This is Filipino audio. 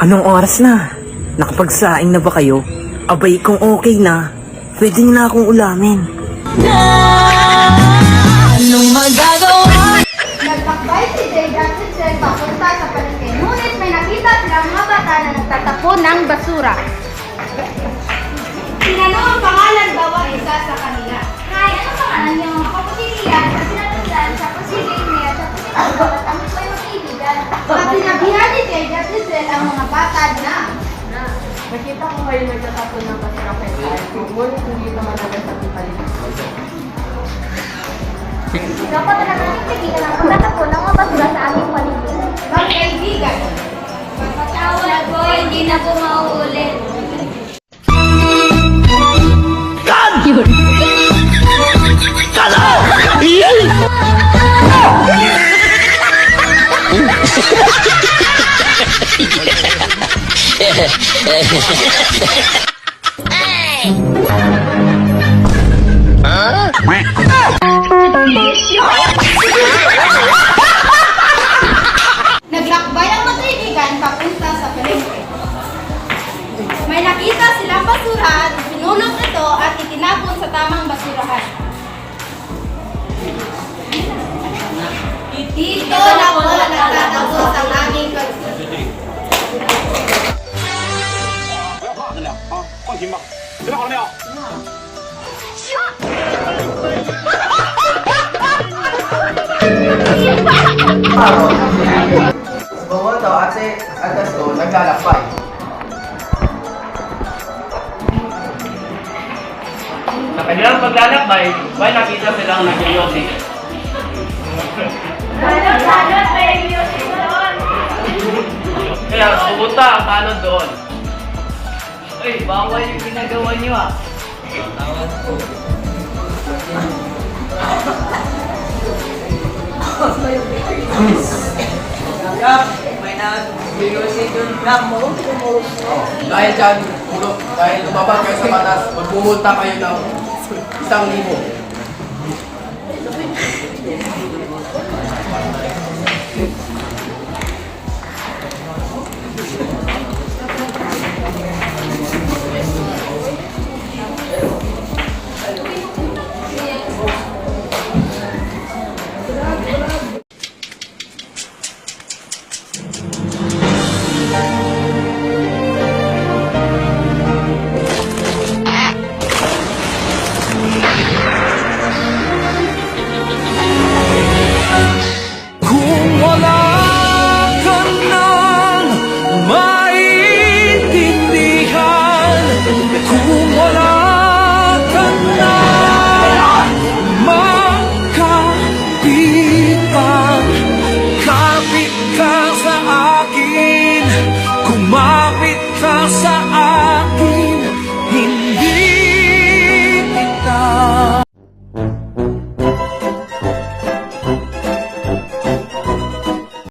Anong oras na? Nakapagsaing na ba kayo? Abay, kung okay na, pwede na akong ulamin. Anong magagawa? Nagtakbay si at si Sel papunta sa palengke. Ngunit may nakita silang mga bata na nagtatapon ng basura. Tinanong ang pangalan daw ang isa sa kanila. Hi, ano pangalan niyo? Ako po si Lian, sa sinatandaan, siya po si Lainea, siya po si Tito, at kami po yung magkaibigan. At sinabihan ni at si Sel ang mga bata na Nakita ko kayo nagtatapon ng basura kay Alfie. Ngunit hindi naman agad sa paligid. Dapat na natin tigilan ang pagtatapon ng mga sa aming paligid. Magkaibigan. Magpatawad po, hindi na po mauulit. Naglakbay Dito na po nagtatapos ang aming Bumo to kasi atas to naglalakbay. Sa kanilang paglalakbay, may nakita silang nag-music. Kaya pumunta ang tanod doon. Uy, bawal yung ginagawa niyo ah. Oh, dahil dyan, dahil lumabag kayo sa batas, magmumulta kayo ng isang libo.